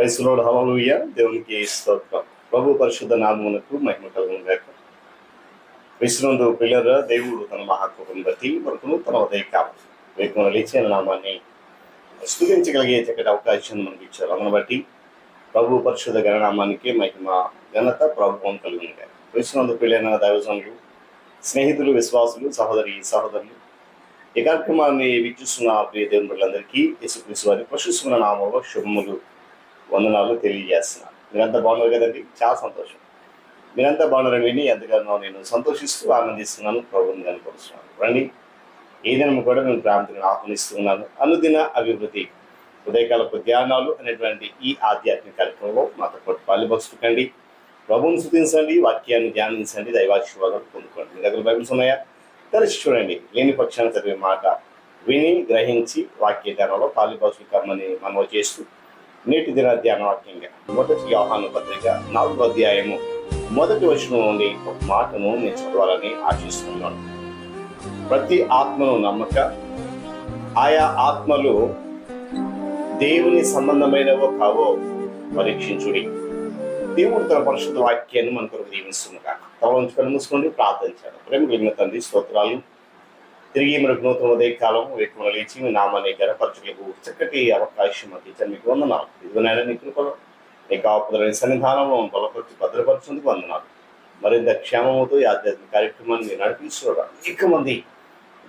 క్రైస్తలోడు హలలుయ దేవునికి స్తోత్రం. ప్రభు పరిశుద్ధ నామమునకు మహిమ కలుగును గాక విశ్వందు పిల్లర దేవుడు తన మహాకృపను బట్టి వరకును తన ఉదయకాలం వేకున లేచిన నామాన్ని స్థుతించగలిగే చక్కటి అవకాశం మనకి ఇచ్చారు. అందును బట్టి ప్రభు పరిశుద్ధ గణనామానికి మహిమ ఘనత ప్రభుత్వం కలుగును గాక విశ్వందు పిల్లైన దైవజనులు స్నేహితులు విశ్వాసులు సహోదరి సహోదరులు ఈ కార్యక్రమాన్ని వీక్షిస్తున్న ప్రియ దేవుని బిడ్డలందరికీ యేసుక్రీస్తు వారి ప్రశిస్తున్న నామంలో శుభములు వందనాలు తెలియజేస్తున్నాను. మీరంతా బాగున్నారు కదండి? చాలా సంతోషం. మీరంతా బాగున్నారని విని ఎంతగానో నేను సంతోషిస్తూ ఆనందిస్తున్నాను. ప్రభుత్వం కనుకొస్తున్నాను రండి. ఏదైనా కూడా నేను ప్రాంతాన్ని ఆహ్వానిస్తున్నాను అనుదిన అభివృద్ధి ఉదయకాలపు ధ్యానాలు అనేటువంటి ఈ ఆధ్యాత్మిక కార్యక్రమంలో మాతో పాటు పాలుపరుచుకండి ప్రభుని శుద్ధించండి వాక్యాన్ని ధ్యానించండి దైవాశీర్వాదాలు పొందుకోండి. మీ దగ్గర బైబిల్స్ ఉన్నాయా? తెలిసి చూడండి. లేని పక్షాన చదివే మాట విని గ్రహించి వాక్య ధ్యానంలో పాలిపరుచులు కమ్మని చేస్తూ నేటి దిన ధ్యాన వాక్యంగా. మొదటి వ్యవహాన పత్రిక నాలుగో అధ్యాయము. మొదటి వచనం నుండి ఒక మాటను నేను చదవాలని ఆశిస్తున్నాను. ప్రతి ఆత్మను నమ్మక ఆయా ఆత్మలు దేవుని సంబంధమైనవో కావో పరీక్షించుడి. దేవుడు తన పరిశుద్ధ వాక్యాన్ని మన కొరకు దీవిస్తున్నాగా తల ఉంచుకొని మూసుకోండి ప్రార్థించాడు. ప్రేమ కలిగిన తండ్రి స్తోత్రాలు. తిరిగి మనకు నూతన ఉదయ కాలం లేచి మీ నామాన్ని గణపరచులకు చక్కటి అవకాశం మాకు ఇచ్చాను మీకు వందనాలు. ఇదిగోనైనా నీ కృపలో నీ కాపుదలని సన్నిధానంలో బలపరిచి భద్రపరుచుందుకు వందనాలు. మరింత క్షేమముతో ఈ ఆధ్యాత్మిక కార్యక్రమాన్ని మీరు నడిపిస్తున్నారు అనేక మంది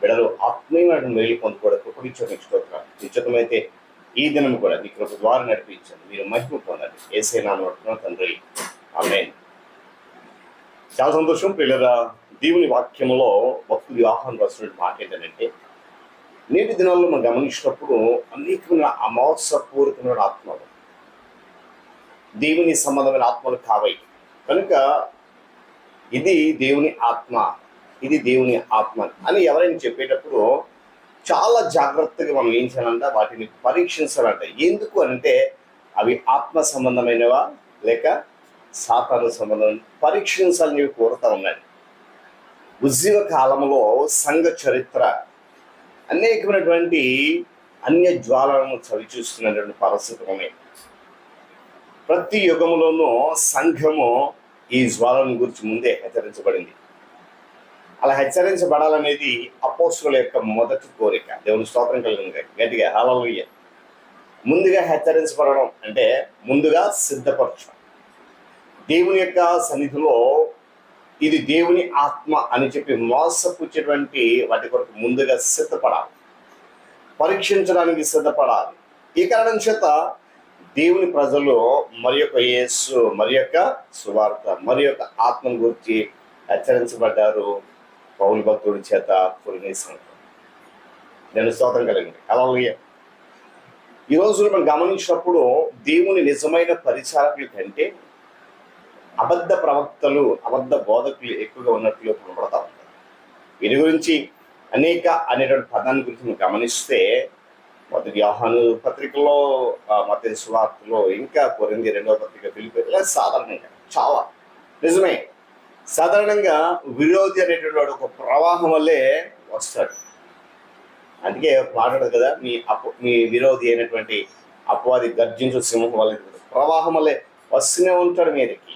బిడలు ఆత్మీయమైన మేలు పొందుకోవడం కృపడిచ్చే స్తోత్రాలు. నిశ్చితమైతే ఈ దినం కూడా మీ కృప ద్వారా నడిపించండి. మీరు మహిమ పొందండి. ఏసే నాన్న తండ్రి. ఆమె చాలా సంతోషం పిల్లరా దేవుని వాక్యంలో భక్తులు వివాహం రాసిన మాట ఏంటంటే నేటి దినాల్లో మనం గమనించినప్పుడు అనేకమైన అమావసపూరితమైన ఆత్మలు దేవుని సంబంధమైన ఆత్మలు కావాయి కనుక ఇది దేవుని ఆత్మ ఇది దేవుని ఆత్మ అని ఎవరైనా చెప్పేటప్పుడు చాలా జాగ్రత్తగా మనం ఏం చేయాలంట వాటిని పరీక్షించాలంట. ఎందుకు అంటే అవి ఆత్మ సంబంధమైనవా లేక సాతాను సంబంధం? పరీక్షించాలని కోరుతా ఉన్నాయి ఉజ్జీవ కాలంలో సంఘ చరిత్ర అనేకమైనటువంటి అన్య జ్వాలను చవి చూస్తున్నటువంటి పరిస్థితి ఉంది ప్రతి యుగంలోనూ సంఘము ఈ జ్వాలను గురించి ముందే హెచ్చరించబడింది. అలా హెచ్చరించబడాలనేది అపోసుల యొక్క మొదటి కోరిక. దేవుని స్తోత్రం కలిగింది గట్టిగా హలలుయ్య ముందుగా హెచ్చరించబడడం అంటే ముందుగా సిద్ధపరచడం. దేవుని యొక్క సన్నిధిలో ఇది దేవుని ఆత్మ అని చెప్పి మోసపుచ్చేటువంటి వాటి కొరకు ముందుగా సిద్ధపడాలి. పరీక్షించడానికి సిద్ధపడాలి. ఈ కారణం చేత దేవుని ప్రజలు మరి యొక్క యేసు మరి యొక్క సువార్త మరి యొక్క ఆత్మను గురించి హెచ్చరించబడ్డారు. పౌరు భక్తుడి చేత పురినేసిన నేను స్తోత్రం కలిగింది. అలాగే ఈ రోజు మనం గమనించినప్పుడు దేవుని నిజమైన పరిచారకుల కంటే అబద్ధ ప్రవక్తలు అబద్ధ బోధకులు ఎక్కువగా ఉన్నట్లు కనబడతా ఉంటారు. వీరి గురించి అనేక అనేటువంటి పదాన్ని గురించి మనం గమనిస్తే మొదటి వ్యూహాను పత్రికలో మొదటి సువార్తలో ఇంకా కొరింది రెండవ పత్రిక పిలిపి సాధారణంగా చాలా నిజమే. సాధారణంగా విరోధి అనేటువంటి వాడు ఒక ప్రవాహం వల్లే వస్తాడు. అందుకే మాట్లాడదు కదా మీ అప మీ విరోధి అయినటువంటి అపవాది గర్జించు సింహం వల్ల ప్రవాహం వల్లే వస్తూనే ఉంటాడు మీదకి.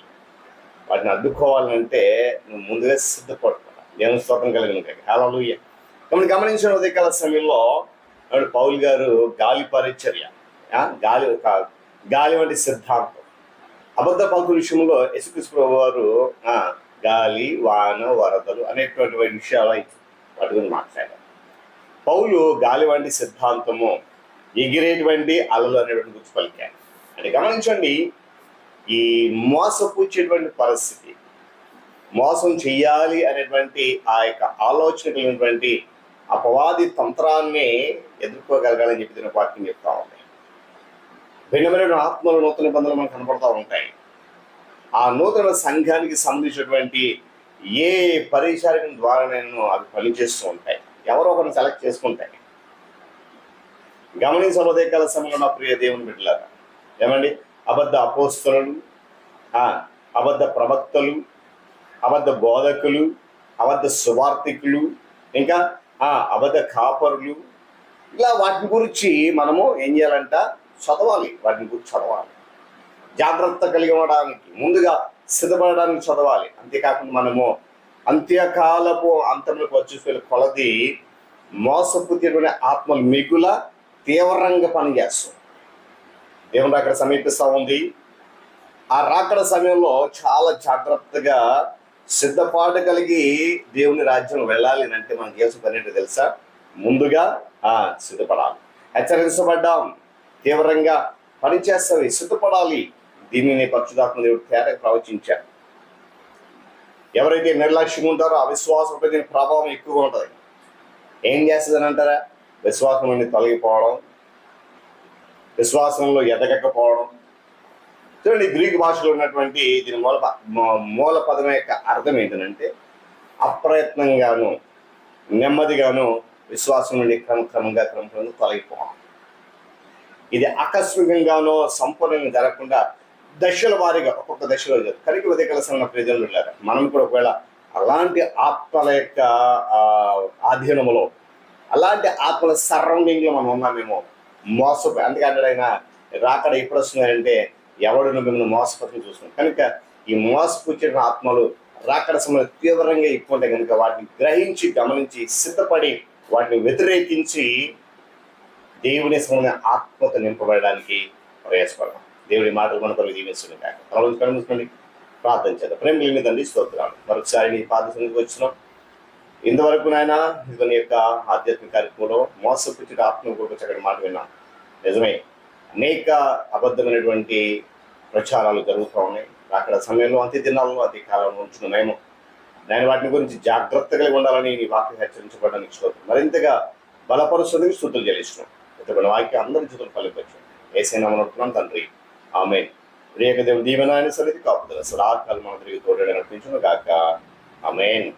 వాటిని అడ్డుకోవాలంటే నువ్వు ముందుగా సిద్ధపడుతున్నా నేను స్తోత్రం కలిగిన హలోయ మనం గమనించిన ఉదయకాల సమయంలో పౌల్ గారు గాలి పరిచర్య గాలి ఒక గాలి వంటి సిద్ధాంతం. అబద్ధ పలుకు విషయంలో యశుకృష్ణ ప్రభు వారు గాలి వాన వరదలు అనేటువంటి విషయాలు వాటి గురించి మాట్లాడారు. పౌలు గాలి వంటి సిద్ధాంతము ఎగిరేటువంటి అలలు అనేటువంటి గుర్తు పలికారు. అంటే గమనించండి ఈ మోసపూచేటువంటి పరిస్థితి మోసం చెయ్యాలి అనేటువంటి ఆ యొక్క ఆలోచన కలిగినటువంటి అపవాది తంత్రాన్ని ఎదుర్కోగలగాలని చెప్పి దీని వాక్యం చెప్తా ఉంది భిన్నమైన ఆత్మలు నూతన ఇబ్బందులు మనకు కనపడతా ఉంటాయి. ఆ నూతన సంఘానికి సంబంధించినటువంటి ఏ పరిచారకం ద్వారా నేను అవి పనిచేస్తూ ఉంటాయి. ఎవరో ఒకరిని సెలెక్ట్ చేసుకుంటాయి. గమనించిన కాల సమయంలో నా ప్రియ దేవుని బిడ్డలారా ఏమండి? అబద్ధ అపోస్తలు అబద్ధ ప్రవక్తలు అబద్ధ బోధకులు అబద్ధ సువార్థికులు ఇంకా ఆ అబద్ధ కాపరులు. ఇలా వాటి గురించి మనము ఏం చేయాలంట? చదవాలి. వాటిని గురించి చదవాలి. జాగ్రత్త కలిగి ఉండడానికి ముందుగా సిద్ధపడడానికి చదవాలి. అంతేకాకుండా మనము అంత్యకాలపు అంతంలోకి వచ్చేసిన కొలది మోసపు తీరుకునే ఆత్మలు మిగుల తీవ్రంగా పనిచేస్తాం దేవుడు అక్కడ సమీపిస్తూ ఉంది. ఆ రాకడ సమయంలో చాలా జాగ్రత్తగా సిద్ధపాటు కలిగి దేవుని రాజ్యం వెళ్ళాలి అని అంటే మనకి ఏసు పని ఏంటో తెలుసా? ముందుగా ఆ సిద్ధపడాలి. హెచ్చరించబడ్డాం. తీవ్రంగా పనిచేస్తావి సిద్ధపడాలి. దీనిని పక్షుదాత్మ దేవుడు తేడా ప్రవచించారు ఎవరైతే నిర్లక్ష్యంగా ఉంటారో ఆ దీని ప్రభావం ఎక్కువగా ఉంటుంది. ఏం చేస్తుందని అంటారా? విశ్వాసం నుండి తొలగిపోవడం విశ్వాసంలో ఎదగకపోవడం. చూడండి గ్రీక్ భాషలో ఉన్నటువంటి దీని మూల మూల పదం యొక్క అర్థం ఏంటంటే అప్రయత్నంగాను నెమ్మదిగాను విశ్వాసం నుండి క్రమక్రమంగా క్రమక్రమంగా తొలగిపోవడం. ఇది ఆకస్మికంగానో సంపూర్ణంగా జరగకుండా దశల వారీగా ఒక్కొక్క దశలో జరుగుతుంది కనుక ఉదయకలసిన ప్రజలు వెళ్ళారు మనం కూడా ఒకవేళ అలాంటి ఆత్మల యొక్క ఆధీనములో అలాంటి ఆత్మల సరౌండింగ్లో మనం ఉన్నామేమో మోసపోయి అందుకంటే ఆయన రాకడ ఎప్పుడు వస్తున్నాయంటే ఎవడు మిమ్మల్ని మోసపత్రం చూస్తున్నాం కనుక ఈ మోసపుచ్చిన ఆత్మలు రాకడ సమయంలో తీవ్రంగా ఎక్కువ ఉంటాయి కనుక వాటిని గ్రహించి గమనించి సిద్ధపడి వాటిని వ్యతిరేకించి దేవుని సమయ ఆత్మతో నింపబడడానికి ప్రయాసపడదాం. దేవుడి మాటలు మన కొరకు దీవిస్తుంది కాక. తలవంచి కనుమూసుకోండి ప్రార్థన చేద్దాం. ప్రేమ లేని తండ్రి స్తోత్రాలు. మరొకసారి నీ పాద సన్నిధికి వచ్చినాం. ఇంతవరకు నాయన ఇతని యొక్క ఆధ్యాత్మిక కార్యక్రమంలో మోసపుచ్చిన ఆత్మ కొరకు చక్కటి మాట విన్నాం. నిజమే అనేక అబద్ధమైనటువంటి ప్రచారాలు జరుగుతూ ఉన్నాయి. అక్కడ సమయంలో అంత్య దినాలను అతి కాలంలో ఉంచుతున్నామేమో నేను వాటిని గురించి జాగ్రత్తగా ఉండాలని నీ వాక్యం హెచ్చరించబడడానికి స్తోత్రం. మరింతగా బలపరుస్తుంది స్థుతులు చెల్లిస్తున్నాం. ఇతరుల వాక్యం అందరి జీవితం ఫలిపచ్చు ఏసైనా అనుకుంటున్నాం తండ్రి. ఆమె ప్రియక దేవుడు దీవెన సరిది కాపుదల సదాకాలం మన తిరిగి తోడని నడిపించును గాక. ఆమెన్.